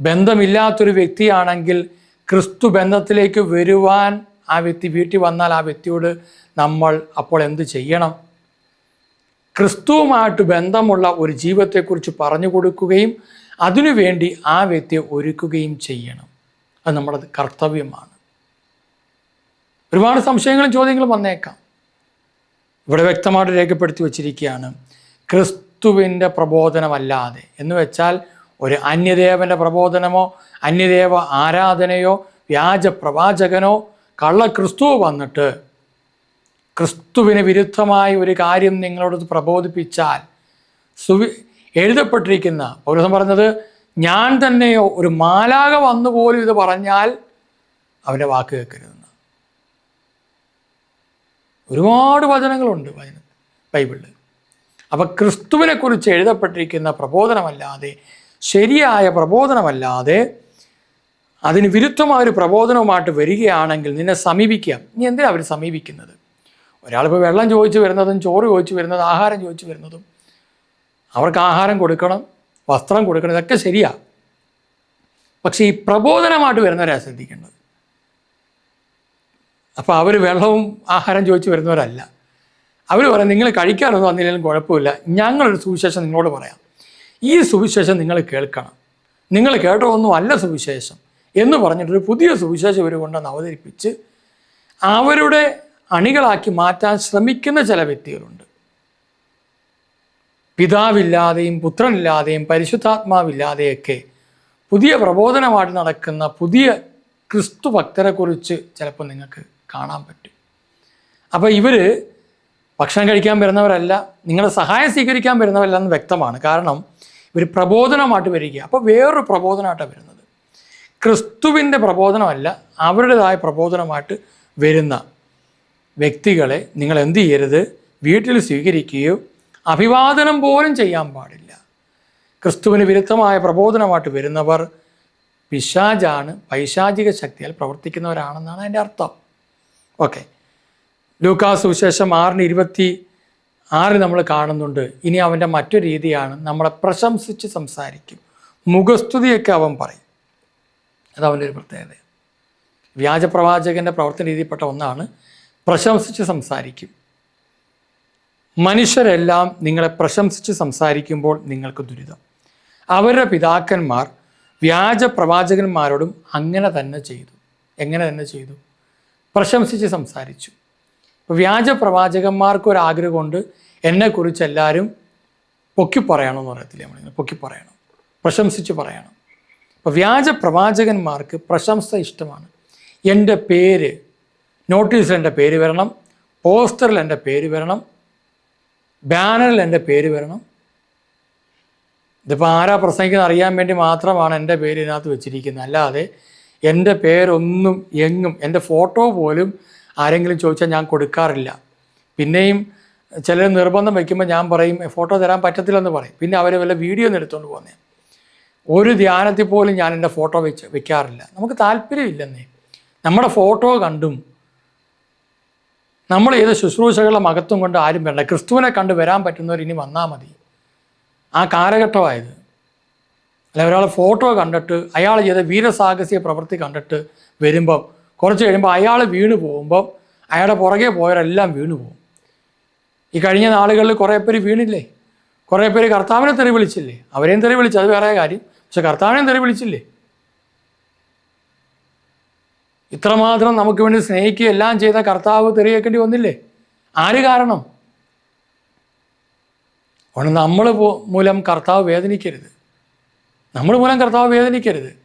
ബന്ധമില്ലാത്തൊരു വ്യക്തിയാണെങ്കിൽ ക്രിസ്തു ബന്ധത്തിലേക്ക് വരുവാൻ ആ വ്യക്തി വീട്ടിൽ വന്നാൽ ആ വ്യക്തിയോട് നമ്മൾ അപ്പോൾ എന്ത് ചെയ്യണം? ക്രിസ്തുവുമായിട്ട് ബന്ധമുള്ള ഒരു ജീവിതത്തെക്കുറിച്ച് പറഞ്ഞു കൊടുക്കുകയും അതിനുവേണ്ടി ആ വ്യക്തിയെ ഒരുക്കുകയും ചെയ്യണം. അത് നമ്മുടെ കർത്തവ്യമാണ്. ഒരുപാട് സംശയങ്ങളും ചോദ്യങ്ങളും വന്നേക്കാം. ഇവിടെ വ്യക്തമായിട്ട് രേഖപ്പെടുത്തി വച്ചിരിക്കുകയാണ്. ക്രിസ്തുവിന്റെ പ്രബോധനമല്ലാതെ. എന്ന് വെച്ചാൽ ഒരു അന്യദേവന്റെ പ്രബോധനമോ അന്യദേവ ആരാധനയോ വ്യാജ പ്രവാചകനോ കള്ള ക്രിസ്തുവോ വന്നിട്ട് ക്രിസ്തുവിന് വിരുദ്ധമായ ഒരു കാര്യം നിങ്ങളോട് പ്രബോധിപ്പിച്ചാൽ സുവി എഴുതപ്പെട്ടിരിക്കുന്ന പൗരസം പറഞ്ഞത് ഞാൻ തന്നെയോ ഒരു മാലാക വന്നുപോലും ഇത് പറഞ്ഞാൽ അവന്റെ വാക്ക് കേൾക്കരുതെന്ന് ഒരുപാട് വചനങ്ങളുണ്ട് വചന ബൈബിളിൽ. അപ്പോൾ ക്രിസ്തുവിനെക്കുറിച്ച് എഴുതപ്പെട്ടിരിക്കുന്ന പ്രബോധനമല്ലാതെ ശരിയായ പ്രബോധനമല്ലാതെ അതിന് വിരുദ്ധമായ ഒരു പ്രബോധനവുമായിട്ട് വരികയാണെങ്കിൽ നിന്നെ സമീപിക്കാം. നീ എന്തിനാണ് അവർ സമീപിക്കുന്നത്? ഒരാളിപ്പോൾ വെള്ളം ചോദിച്ചു വരുന്നതും ചോറ് ചോദിച്ചു വരുന്നതും ആഹാരം ചോദിച്ചു വരുന്നതും അവർക്ക് ആഹാരം കൊടുക്കണം വസ്ത്രം കൊടുക്കണം ഇതൊക്കെ ശരിയാണ് പക്ഷേ ഈ പ്രബോധനമായിട്ട് വരുന്നവരാണ് ശ്രദ്ധിക്കേണ്ടത്. അപ്പോൾ അവർ വെള്ളവും ആഹാരം ചോദിച്ചു വരുന്നവരല്ല. അവർ പറയും നിങ്ങൾ കഴിക്കാനൊന്നും വന്നില്ലെങ്കിലും കുഴപ്പമില്ല. ഞങ്ങളൊരു സുവിശേഷം നിങ്ങളോട് പറയാം. ഈ സുവിശേഷം നിങ്ങൾ കേൾക്കണം. നിങ്ങൾ കേട്ടതൊന്നും അല്ല സുവിശേഷം. എന്ന് പറഞ്ഞിട്ടൊരു പുതിയ സുവിശേഷം ഇവർ കൊണ്ടുവന്ന് അവതരിപ്പിച്ച് അവരുടെ അണികളാക്കി മാറ്റാൻ ശ്രമിക്കുന്ന ചില വ്യക്തികളുണ്ട്. പിതാവില്ലാതെയും പുത്രനില്ലാതെയും പരിശുദ്ധാത്മാവില്ലാതെയൊക്കെ പുതിയ പ്രബോധനമായിട്ട് നടക്കുന്ന പുതിയ ക്രിസ്തു ഭക്തരെക്കുറിച്ച് ചിലപ്പോൾ നിങ്ങൾക്ക് കാണാൻ പറ്റും. അപ്പോൾ ഇവർ ഭക്ഷണം കഴിക്കാൻ വരുന്നവരല്ല നിങ്ങളുടെ സഹായം സ്വീകരിക്കാൻ വരുന്നവരല്ല എന്ന് വ്യക്തമാണ്. കാരണം ഇവർ പ്രബോധനമായിട്ട് വരിക അപ്പോൾ വേറൊരു പ്രബോധനമായിട്ടാണ് വരുന്നത്. ക്രിസ്തുവിന്റെ പ്രബോധനമല്ല അവരുടേതായ പ്രബോധനമായിട്ട് വരുന്ന വ്യക്തികളെ നിങ്ങൾ എന്ത് ചെയ്യരുത്? വീട്ടിൽ സ്വീകരിക്കുകയോ അഭിവാദനം പോലും ചെയ്യാൻ പാടില്ല. ക്രിസ്തുവിന് വിരുദ്ധമായ പ്രബോധനമായിട്ട് വരുന്നവർ പിശാജാണ് പൈശാചിക ശക്തിയാൽ പ്രവർത്തിക്കുന്നവരാണെന്നാണ് അതിന്റെ അർത്ഥം. ഓക്കെ. ലൂക്കാസ് സുവിശേഷം ആറിന് ഇരുപത്തി ആറ് നമ്മൾ കാണുന്നുണ്ട്. ഇനി അവന്റെ മറ്റൊരു രീതിയാണ് നമ്മളെ പ്രശംസിച്ച് സംസാരിക്കും. മുഖസ്തുതിയൊക്കെ അവൻ പറയും. അത് ഒരു പ്രത്യേകത വ്യാജപ്രവാചകന്റെ പ്രവർത്തന രീതിയിൽപ്പെട്ട ഒന്നാണ് പ്രശംസിച്ച് സംസാരിക്കും. മനുഷ്യരെല്ലാം നിങ്ങളെ പ്രശംസിച്ച് സംസാരിക്കുമ്പോൾ നിങ്ങൾക്ക് ദുരിതം. അവരുടെ പിതാക്കന്മാർ വ്യാജ പ്രവാചകന്മാരോടും അങ്ങനെ തന്നെ ചെയ്തു. എങ്ങനെ തന്നെ ചെയ്തു? പ്രശംസിച്ച് സംസാരിച്ചു. വ്യാജ പ്രവാചകന്മാർക്കൊരാഗ്രഹം കൊണ്ട് ആഗ്രഹമുണ്ട് എന്നെക്കുറിച്ച് എല്ലാവരും പൊക്കി പറയണമെന്ന് പറയത്തില്ല നമ്മളിങ്ങനെ? പൊക്കി പറയണം. പ്രശംസിച്ച് പറയണം. അപ്പോൾ വ്യാജ പ്രവാചകന്മാർക്ക് പ്രശംസ ഇഷ്ടമാണ്. എന്റെ പേര് നോട്ടീസിൽ എന്റെ പേര് വരണം പോസ്റ്ററിൽ എന്റെ പേര് വരണം ബാനറിൽ എന്റെ പേര് വരണം. ഇതിപ്പോൾ ആരാ പ്രസംഗിക്കുന്നത് അറിയാൻ വേണ്ടി മാത്രമാണ് എന്റെ പേര് ഇതിനകത്ത് വെച്ചിരിക്കുന്നത്. അല്ലാതെ എന്റെ പേരൊന്നും എങ്ങും എന്റെ ഫോട്ടോ പോലും ആരെങ്കിലും ചോദിച്ചാൽ ഞാൻ കൊടുക്കാറില്ല. പിന്നെയും ചിലർ നിർബന്ധം വയ്ക്കുമ്പോൾ ഞാൻ പറയും ഫോട്ടോ തരാൻ പറ്റത്തില്ലെന്ന് പറയും. പിന്നെ അവർ വല്ല വീഡിയോ എടുത്തുകൊണ്ട് പോകുന്നേ. ഒരു ധ്യാനത്തിൽ പോലും ഞാൻ എന്റെ ഫോട്ടോ വെച്ച് വെക്കാറില്ല. നമുക്ക് താല്പര്യമില്ലെന്നേ. നമ്മുടെ ഫോട്ടോ കണ്ടും നമ്മൾ ഏത് ശുശ്രൂഷകളുടെ മകത്വം കൊണ്ട് ആരും വേണ്ട ക്രിസ്തുവിനെ കണ്ട് വരാൻ പറ്റുന്നവർ ഇനി വന്നാൽ മതി. ആ കാലഘട്ടമായത്. അല്ല ഒരാളെ ഫോട്ടോ കണ്ടിട്ട് അയാൾ ചെയ്ത വീരസാഹസിക പ്രവൃത്തി കണ്ടിട്ട് വരുമ്പം കുറച്ച് കഴിയുമ്പോൾ അയാൾ വീണ് പോകുമ്പം അയാളുടെ പുറകെ പോയവരെല്ലാം വീണു പോകും. ഈ കഴിഞ്ഞ നാളുകളിൽ കുറേ പേര് വീണില്ലേ? കുറേ പേര് കർത്താവിനെ തെറി വിളിച്ചില്ലേ? അവരെയും തെറി വിളിച്ചു അത് വേറെ കാര്യം. പക്ഷെ കർത്താവിനെയും തെറി വിളിച്ചില്ലേ? ഇത്രമാത്രം നമുക്ക് വേണ്ടി സ്നേഹിക്കുകയും എല്ലാം ചെയ്ത കർത്താവ് തെറിയേക്കേണ്ടി വന്നില്ലേ? ആര് കാരണം? അതുകൊണ്ട് നമ്മൾ മൂലം കർത്താവ് വേദനിക്കരുത്. നമ്മൾ മൂലം കർത്താവ് വേദനിക്കരുത്.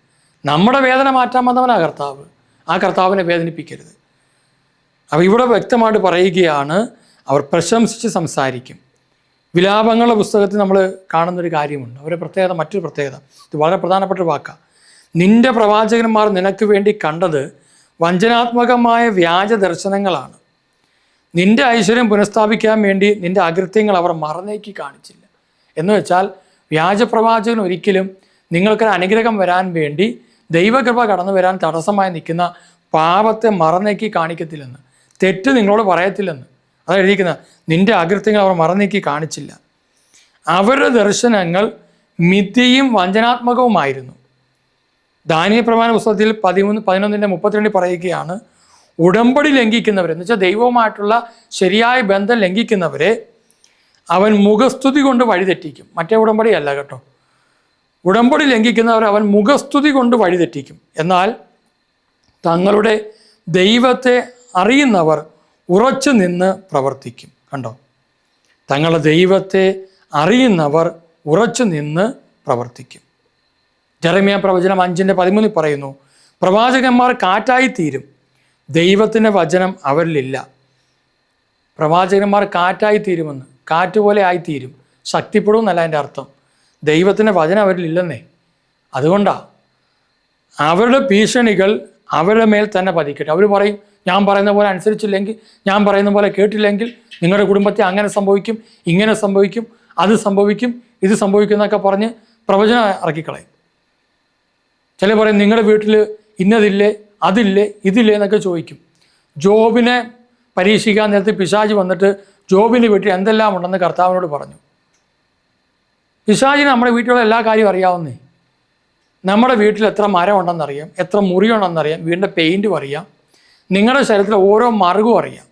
നമ്മുടെ വേദന മാറ്റാൻ വന്നവനാ കർത്താവ്. ആ കർത്താവിനെ വേദനിപ്പിക്കരുത്. അപ്പോൾ ഇവിടെ വ്യക്തമായിട്ട് പറയുകയാണ് അവർ പ്രശംസിച്ച് സംസാരിക്കും. വിലാപങ്ങളുടെ പുസ്തകത്തിൽ നമ്മൾ കാണുന്നൊരു കാര്യമുണ്ട്. അവരുടെ പ്രത്യേകത മറ്റൊരു പ്രത്യേകത. ഇത് വളരെ പ്രധാനപ്പെട്ട വാക്കാണ് നിന്റെ പ്രവാചകന്മാർ നിനക്ക് വേണ്ടി കണ്ടത് വഞ്ചനാത്മകമായ വ്യാജ ദർശനങ്ങളാണ്. നിന്റെ ഐശ്വര്യം പുനഃസ്ഥാപിക്കാൻ വേണ്ടി നിന്റെ അകൃത്യങ്ങൾ അവർ മറന്നേക്കി കാണിച്ചില്ല. എന്ന് വെച്ചാൽ വ്യാജപ്രവാചകൻ ഒരിക്കലും നിങ്ങൾക്കൊരു അനുഗ്രഹം വരാൻ വേണ്ടി ദൈവകൃപ കടന്നു വരാൻ തടസ്സമായി നിൽക്കുന്ന പാപത്തെ മറന്നേക്കി കാണിക്കത്തില്ലെന്ന് തെറ്റ് നിങ്ങളോട് പറയത്തില്ലെന്ന്. അതാണ് എഴുതിക്കുന്നത് നിന്റെ അകൃത്യങ്ങൾ അവർ മറന്നേക്കി കാണിച്ചില്ല. അവരുടെ ദർശനങ്ങൾ മിഥ്യയും വഞ്ചനാത്മകവുമായിരുന്നു. ദാനിയ പ്രമാണ പുസ്തകത്തിൽ പതിമൂന്ന് പതിനൊന്നിന്റെ മുപ്പത്തിരണ്ടിൽ പറയുകയാണ് ഉടമ്പടി ലംഘിക്കുന്നവർ എന്ന് വെച്ചാൽ ദൈവവുമായിട്ടുള്ള ശരിയായ ബന്ധം ലംഘിക്കുന്നവരെ അവൻ മുഖസ്തുതി കൊണ്ട് വഴിതെറ്റിക്കും. മറ്റേ ഉടമ്പടിയല്ല കേട്ടോ. ഉടമ്പടി ലംഘിക്കുന്നവർ അവൻ മുഖസ്തുതി കൊണ്ട് വഴിതെറ്റിക്കും എന്നാൽ തങ്ങളുടെ ദൈവത്തെ അറിയുന്നവർ ഉറച്ചു നിന്ന് പ്രവർത്തിക്കും. കണ്ടോ? തങ്ങളുടെ ദൈവത്തെ അറിയുന്നവർ ഉറച്ചു നിന്ന് പ്രവർത്തിക്കും. ജെറമിയ പ്രവചനം അഞ്ചിന്റെ പതിമൂന്നിൽ പറയുന്നു പ്രവാചകന്മാർ കാറ്റായി തീരും ദൈവത്തിന്റെ വചനം അവരിലില്ല. പ്രവാചകന്മാർ കാറ്റായി തീരുമെന്ന് കാറ്റ് പോലെ ആയിത്തീരും. ശക്തിപ്പെടും എന്നല്ല എന്റെ അർത്ഥം. ദൈവത്തിന്റെ വചനം അവരിലില്ലെന്നേ അതുകൊണ്ടാണ് അവരുടെ ഭീഷണികൾ അവരുടെ മേൽ തന്നെ പതിക്കട്ടെ. അവർ പറയും ഞാൻ പറയുന്ന പോലെ അനുസരിച്ചില്ലെങ്കിൽ ഞാൻ പറയുന്ന പോലെ കേട്ടില്ലെങ്കിൽ നിങ്ങളുടെ കുടുംബത്തെ അങ്ങനെ സംഭവിക്കും ഇങ്ങനെ സംഭവിക്കും അത് സംഭവിക്കും ഇത് സംഭവിക്കും എന്നൊക്കെ പറഞ്ഞ് പ്രവചനം ഇറക്കിക്കളയും. ചില പറയും നിങ്ങളുടെ വീട്ടിൽ ഇന്നതില്ലേ അതില്ലേ ഇതില്ലേ എന്നൊക്കെ ചോദിക്കും. ജോബിനെ പരീക്ഷിക്കാൻ നേരത്തെ പിശാജ് വന്നിട്ട് ജോബിന്റെ വീട്ടിൽ എന്തെല്ലാം ഉണ്ടെന്ന് കർത്താവിനോട് പറഞ്ഞു. പിശാജിന് നമ്മുടെ വീട്ടിലുള്ള എല്ലാ കാര്യവും അറിയാവുന്നേ. നമ്മുടെ വീട്ടിൽ എത്ര മരം ഉണ്ടെന്നറിയാം എത്ര മുറി ഉണ്ടെന്നറിയാം വീടിന്റെ പെയിന്റും അറിയാം നിങ്ങളുടെ ശരീരത്തിലെ ഓരോ മറുകും അറിയാം.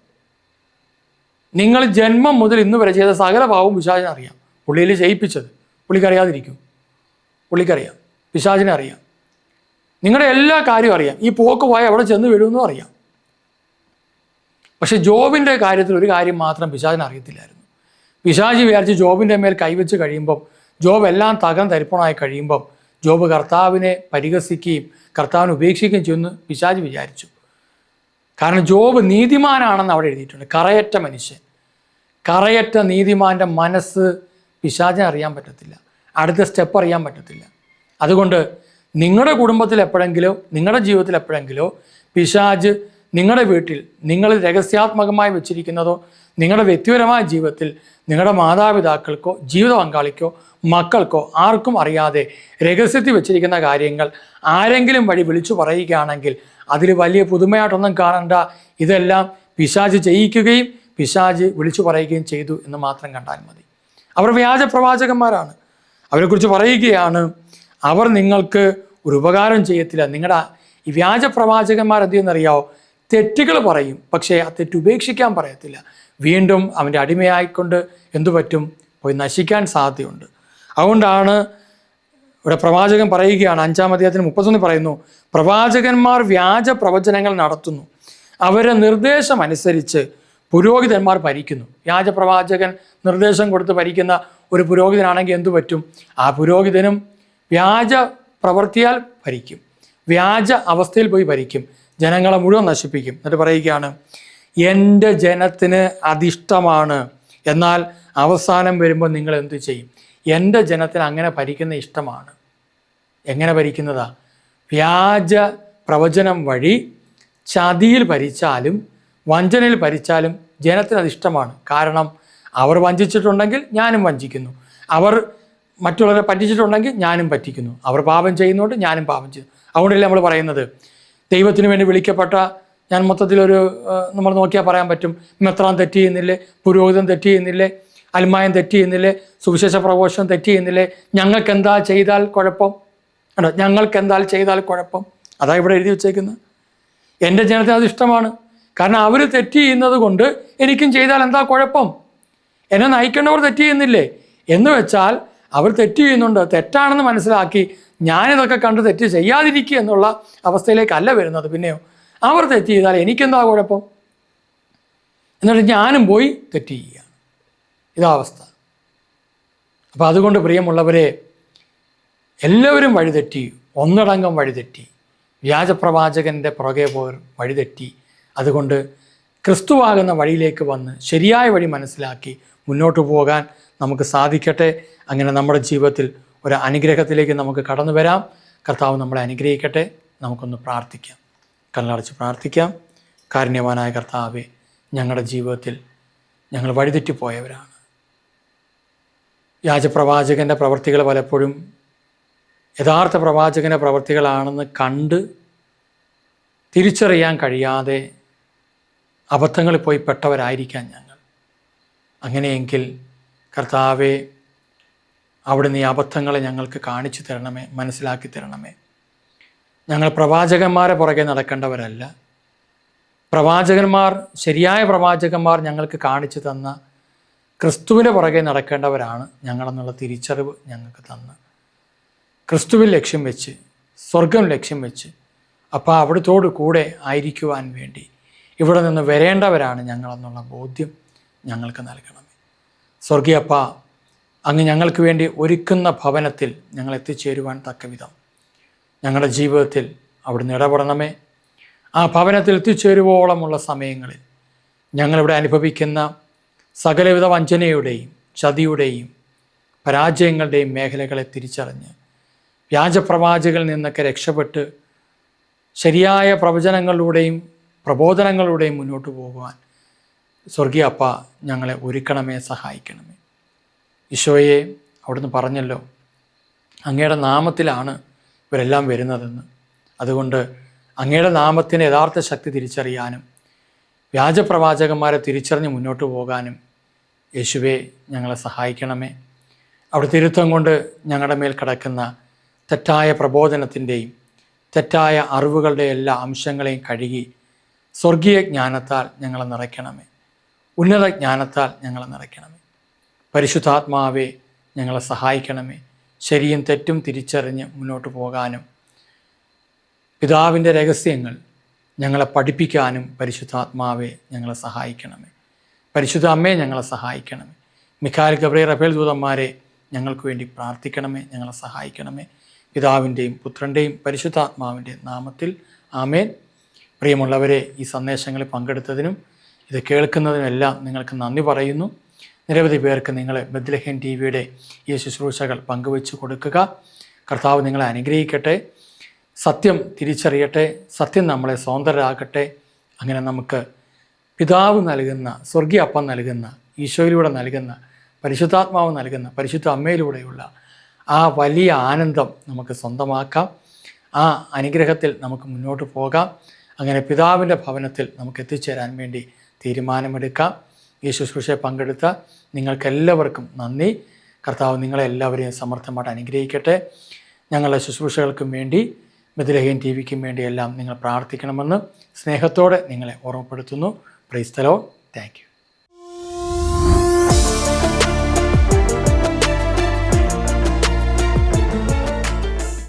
നിങ്ങൾ ജന്മം മുതൽ ഇന്ന് വരെ ചെയ്ത സകല ഭാവവും പിശാചിനെ അറിയാം. പുള്ളിയിൽ ചെയ്യിപ്പിച്ചത് പുള്ളിക്കറിയാതിരിക്കും പുള്ളിക്കറിയാം പിശാചിനെ അറിയാം. നിങ്ങളുടെ എല്ലാ കാര്യവും അറിയാം. ഈ പോക്ക് പോയാൽ അവിടെ ചെന്ന് വീഴുമെന്നും അറിയാം. പക്ഷെ ജോബിന്റെ കാര്യത്തിൽ ഒരു കാര്യം മാത്രം പിശാചിന് അറിയത്തില്ലായിരുന്നു. പിശാചി വിചാരിച്ച് ജോബിന്റെ മേൽ കൈവച്ച് കഴിയുമ്പം ജോബ് എല്ലാം തകം തരിപ്പണമായി കഴിയുമ്പം ജോബ് കർത്താവിനെ പരിഹസിക്കുകയും കർത്താവിനെ ഉപേക്ഷിക്കുകയും ചെയ്യുമെന്ന് പിശാജ് വിചാരിച്ചു. കാരണം ജോബ് നീതിമാനാണെന്ന് അവിടെ എഴുതിയിട്ടുണ്ട്. കറയറ്റ മനുഷ്യൻ. കറയറ്റ നീതിമാന്റെ മനസ്സ് പിശാചിനെ അറിയാൻ പറ്റത്തില്ല. അടുത്ത സ്റ്റെപ്പ് അറിയാൻ പറ്റത്തില്ല. അതുകൊണ്ട് നിങ്ങളുടെ കുടുംബത്തിൽ എപ്പോഴെങ്കിലോ നിങ്ങളുടെ ജീവിതത്തിൽ എപ്പോഴെങ്കിലോ പിശാജ് നിങ്ങളുടെ വീട്ടിൽ നിങ്ങൾ രഹസ്യാത്മകമായി വെച്ചിരിക്കുന്നതോ നിങ്ങളുടെ വ്യക്തിപരമായ ജീവിതത്തിൽ നിങ്ങളുടെ മാതാപിതാക്കൾക്കോ ജീവിത പങ്കാളിക്കോ മക്കൾക്കോ ആർക്കും അറിയാതെ രഹസ്യത്തിൽ വെച്ചിരിക്കുന്ന കാര്യങ്ങൾ ആരെങ്കിലും വഴി വിളിച്ചു പറയുകയാണെങ്കിൽ അതിൽ വലിയ പുതുമയായിട്ടൊന്നും കാണണ്ട. ഇതെല്ലാം പിശാജ് ചെയ്യിക്കുകയും പിശാജ് വിളിച്ചു പറയുകയും ചെയ്തു എന്ന് മാത്രം കണ്ടാൽ മതി. അവർ വ്യാജ പ്രവാചകന്മാരാണ്. അവരെക്കുറിച്ച് പറയുകയാണ് അവർ നിങ്ങൾക്ക് ഒരു ഉപകാരം ചെയ്യത്തില്ല. നിങ്ങളുടെ ഈ വ്യാജ പ്രവാചകന്മാർ എന്ത് ചെയ്യുന്നറിയാവോ? തെറ്റുകൾ പറയും. പക്ഷേ ആ തെറ്റ് ഉപേക്ഷിക്കാൻ പറയത്തില്ല. വീണ്ടും അവന്റെ അടിമയായിക്കൊണ്ട് എന്തു പറ്റും? പോയി നശിക്കാൻ സാധ്യതയുണ്ട്. അതുകൊണ്ടാണ് ഇവിടെ പ്രവാചകൻ പറയുകയാണ് അഞ്ചാം അധ്യായത്തിന് മുപ്പത്തൊന്ന് പറയുന്നു പ്രവാചകന്മാർ വ്യാജ പ്രവചനങ്ങൾ നടത്തുന്നു. അവരെ നിർദ്ദേശം അനുസരിച്ച് പുരോഹിതന്മാർ ഭരിക്കുന്നു. വ്യാജ പ്രവാചകൻ നിർദ്ദേശം കൊടുത്ത് ഭരിക്കുന്ന ഒരു പുരോഹിതനാണെങ്കിൽ എന്തു പറ്റും? ആ പുരോഹിതനും വ്യാജ പ്രവൃത്തിയാൽ ഭരിക്കും. വ്യാജ അവസ്ഥയിൽ പോയി ഭരിക്കും. ജനങ്ങളെ മുഴുവൻ നശിപ്പിക്കും. എന്നിട്ട് പറയുകയാണ് എന്റെ ജനത്തിന് അതിഷ്ടമാണ്. എന്നാൽ അവസാനം വരുമ്പോൾ നിങ്ങൾ എന്തു ചെയ്യും? എന്റെ ജനത്തിന് അങ്ങനെ ഭരിക്കുന്ന ഇഷ്ടമാണ്. എങ്ങനെ ഭരിക്കുന്നതാ? വ്യാജ പ്രവചനം വഴി ചതിയിൽ ഭരിച്ചാലും വഞ്ചനയിൽ ഭരിച്ചാലും ജനത്തിന് അതിഷ്ടമാണ് കാരണം അവർ വഞ്ചിച്ചിട്ടുണ്ടെങ്കിൽ ഞാനും വഞ്ചിക്കുന്നു. അവർ മറ്റുള്ളവരെ പറ്റിച്ചിട്ടുണ്ടെങ്കിൽ ഞാനും പറ്റിക്കുന്നു. അവർ പാപം ചെയ്യുന്നുണ്ട് ഞാനും പാപം ചെയ്യുന്നു. അതുകൊണ്ടല്ലേ നമ്മൾ പറയുന്നത്? ദൈവത്തിന് വേണ്ടി വിളിക്കപ്പെട്ട ഞാൻ മൊത്തത്തിലൊരു നമ്മൾ നോക്കിയാൽ പറയാൻ പറ്റും. മെത്രാൻ തെറ്റ് ചെയ്യുന്നില്ലേ? പുരോഹിതൻ തെറ്റ് ചെയ്യുന്നില്ലേ? അൽമായം തെറ്റ് ചെയ്യുന്നില്ലേ? സുവിശേഷ പ്രഘോഷം തെറ്റ് ചെയ്യുന്നില്ലേ? ഞങ്ങൾക്ക് എന്താ ചെയ്താൽ കുഴപ്പം? അല്ല ഞങ്ങൾക്ക് എന്താ ചെയ്താൽ കുഴപ്പം? അതാ ഇവിടെ എഴുതി വെച്ചേക്കുന്നത്. എന്റെ ജനത്തിന് അത് ഇഷ്ടമാണ്. കാരണം അവർ തെറ്റ് ചെയ്യുന്നത് കൊണ്ട് എനിക്കും ചെയ്താൽ എന്താ കുഴപ്പം? എന്നെ നയിക്കേണ്ടവർ തെറ്റ് ചെയ്യുന്നില്ലേ? എന്ന് വെച്ചാൽ അവർ തെറ്റ് ചെയ്യുന്നുണ്ട്. തെറ്റാണെന്ന് മനസ്സിലാക്കി ഞാനിതൊക്കെ കണ്ട് തെറ്റ് ചെയ്യാതിരിക്കുക എന്നുള്ള അവസ്ഥയിലേക്കല്ല വരുന്നത്. പിന്നെയോ? അവർ തെറ്റ് ചെയ്താൽ എനിക്കെന്താ കുഴപ്പം? എന്നിട്ട് ഞാനും പോയി തെറ്റ് ചെയ്യുക. ഇതാ അവസ്ഥ. അപ്പോൾ അതുകൊണ്ട് പ്രിയമുള്ളവരെ എല്ലാവരും വഴിതെറ്റി ഒന്നടങ്കം വഴിതെറ്റി വ്യാജപ്രവാചകന്റെ പുറകെ പോർ വഴിതെറ്റി അതുകൊണ്ട് ക്രിസ്തുവാകുന്ന വഴിയിലേക്ക് വന്ന് ശരിയായ വഴി മനസ്സിലാക്കി മുന്നോട്ട് പോകാൻ നമുക്ക് സാധിക്കട്ടെ. അങ്ങനെ നമ്മുടെ ജീവിതത്തിൽ ഒരു അനുഗ്രഹത്തിലേക്ക് നമുക്ക് കടന്നു വരാം. കർത്താവ് നമ്മളെ അനുഗ്രഹിക്കട്ടെ. നമുക്കൊന്ന് പ്രാർത്ഥിക്കാം. കണ്ണടച്ച് പ്രാർത്ഥിക്കാം. കാരുണ്യവാനായ കർത്താവെ ഞങ്ങളുടെ ജീവിതത്തിൽ ഞങ്ങൾ വഴിതെറ്റിപ്പോയവരാണ്. വ്യാജപ്രവാചകന്റെ പ്രവർത്തികൾ പലപ്പോഴും യഥാർത്ഥ പ്രവാചകന്റെ പ്രവർത്തികളാണെന്ന് കണ്ട് തിരിച്ചറിയാൻ കഴിയാതെ അബദ്ധങ്ങളിൽ പോയി പെട്ടവരായിരിക്കാം ഞങ്ങൾ. അങ്ങനെയെങ്കിൽ കർത്താവെ അവിടുന്ന് ഈ അബദ്ധങ്ങളെ ഞങ്ങൾക്ക് കാണിച്ചു തരണമേ മനസ്സിലാക്കി തരണമേ. ഞങ്ങൾ പ്രവാചകന്മാരെ പുറകെ നടക്കേണ്ടവരല്ല. പ്രവാചകന്മാർ ശരിയായ പ്രവാചകന്മാർ ഞങ്ങൾക്ക് കാണിച്ചു തന്ന ക്രിസ്തുവിന്റെ പുറകെ നടക്കേണ്ടവരാണ് ഞങ്ങളെന്നുള്ള തിരിച്ചറിവ് ഞങ്ങൾക്ക് തന്ന്. ക്രിസ്തുവിൽ ലക്ഷ്യം വെച്ച് സ്വർഗം ലക്ഷ്യം വെച്ച് അപ്പോൾ അവിടുത്തോട് കൂടെ ആയിരിക്കുവാൻ വേണ്ടി ഇവിടെ നിന്ന് വരേണ്ടവരാണ് ഞങ്ങളെന്നുള്ള ബോധ്യം ഞങ്ങൾക്ക് നൽകണമേ. സ്വർഗീയപ്പ അങ്ങ് ഞങ്ങൾക്ക് വേണ്ടി ഒരുക്കുന്ന ഭവനത്തിൽ ഞങ്ങൾ എത്തിച്ചേരുവാൻ തക്കവിധം. ഞങ്ങളുടെ ജീവിതത്തിൽ അവിടുന്ന് ഇടപെടണമേ. ആ ഭവനത്തിൽ എത്തിച്ചേരുവോളമുള്ള സമയങ്ങളിൽ ഞങ്ങളിവിടെ അനുഭവിക്കുന്ന സകലവിധ വഞ്ചനയുടെയും ചതിയുടെയും പരാജയങ്ങളുടെയും മേഖലകളെ തിരിച്ചറിഞ്ഞ് വ്യാജപ്രവാചകളിൽ നിന്നൊക്കെ രക്ഷപ്പെട്ട് ശരിയായ പ്രവചനങ്ങളിലൂടെയും പ്രബോധനങ്ങളിലൂടെയും മുന്നോട്ട് പോകുവാൻ സ്വർഗീയ അപ്പ ഞങ്ങളെ ഒരുക്കണമേ സഹായിക്കണമേ. ഈശോയെ അവിടുന്ന് പറഞ്ഞല്ലോ അങ്ങയുടെ നാമത്തിലാണ് ഇവരെല്ലാം വരുന്നതെന്ന്. അതുകൊണ്ട് അങ്ങയുടെ നാമത്തിന് യഥാർത്ഥ ശക്തി തിരിച്ചറിയാനും വ്യാജപ്രവാചകന്മാരെ തിരിച്ചറിഞ്ഞ് മുന്നോട്ട് പോകാനും യേശുവെ ഞങ്ങളെ സഹായിക്കണമേ. അവിടെ തിരുത്തം കൊണ്ട് ഞങ്ങളുടെ മേൽ കിടക്കുന്ന തെറ്റായ പ്രബോധനത്തിന്റെയും തെറ്റായ അറിവുകളുടെ എല്ലാ അംശങ്ങളെയും കഴുകി സ്വർഗീയ ജ്ഞാനത്താൽ ഞങ്ങളെ നിറയ്ക്കണമേ. ഉന്നത ജ്ഞാനത്താൽ ഞങ്ങളെ നിറയ്ക്കണമേ. പരിശുദ്ധാത്മാവെ ഞങ്ങളെ സഹായിക്കണമേ. ശരിയും തെറ്റും തിരിച്ചറിഞ്ഞ് മുന്നോട്ട് പോകാനും. പിതാവിന്റെ രഹസ്യങ്ങൾ ഞങ്ങളെ പഠിപ്പിക്കാനും പരിശുദ്ധാത്മാവെ ഞങ്ങളെ സഹായിക്കണമേ. പരിശുദ്ധ അമ്മയെ ഞങ്ങളെ സഹായിക്കണമേ. മിഖാൽ ഗബ്രേ റഫേൽ ദൂതന്മാരെ ഞങ്ങൾക്ക് വേണ്ടി പ്രാർത്ഥിക്കണമേ ഞങ്ങളെ സഹായിക്കണമേ. പിതാവിന്റെയും പുത്രന്റെയും പരിശുദ്ധാത്മാവിന്റെയും നാമത്തിൽ ആമേൻ. പ്രിയമുള്ളവരെ ഈ സന്ദേശങ്ങളിൽ പങ്കെടുത്തതിനും ഇത് കേൾക്കുന്നതിനെല്ലാം നിങ്ങൾക്ക് നന്ദി പറയുന്നു. നിരവധി പേർക്ക് നിങ്ങൾ ബദ്ലഹേൻ ടി വിയുടെ ഈ ശുശ്രൂഷകൾ പങ്കുവെച്ച് കൊടുക്കുക. കർത്താവ് നിങ്ങളെ അനുഗ്രഹിക്കട്ടെ. സത്യം തിരിച്ചറിയട്ടെ. സത്യം നമ്മളെ സ്വതന്ത്രരാകട്ടെ. അങ്ങനെ നമുക്ക് പിതാവ് നൽകുന്ന സ്വർഗീയ അപ്പം നൽകുന്ന ഈശോയിലൂടെ നൽകുന്ന പരിശുദ്ധാത്മാവ് നൽകുന്ന പരിശുദ്ധ അമ്മയിലൂടെയുള്ള ആ വലിയ ആനന്ദം നമുക്ക് സ്വന്തമാക്കാം. ആ അനുഗ്രഹത്തിൽ നമുക്ക് മുന്നോട്ട് പോകാം. അങ്ങനെ പിതാവിന്റെ ഭവനത്തിൽ നമുക്ക് എത്തിച്ചേരാൻ വേണ്ടി തീരുമാനമെടുക്കാം. ഈ ശുശ്രൂഷയെ പങ്കെടുത്ത നിങ്ങൾക്കെല്ലാവർക്കും നന്ദി. കർത്താവ് നിങ്ങളെ എല്ലാവരെയും സമർത്ഥമായിട്ട് അനുഗ്രഹിക്കട്ടെ. ഞങ്ങളുടെ ശുശ്രൂഷകൾക്കും വേണ്ടി ബദലഹീൻ ടി വിക്കും വേണ്ടിയെല്ലാം നിങ്ങൾ പ്രാർത്ഥിക്കണമെന്ന് സ്നേഹത്തോടെ നിങ്ങളെ ഓർമ്മപ്പെടുത്തുന്നു. പ്രൈസ്തലോ താങ്ക് യു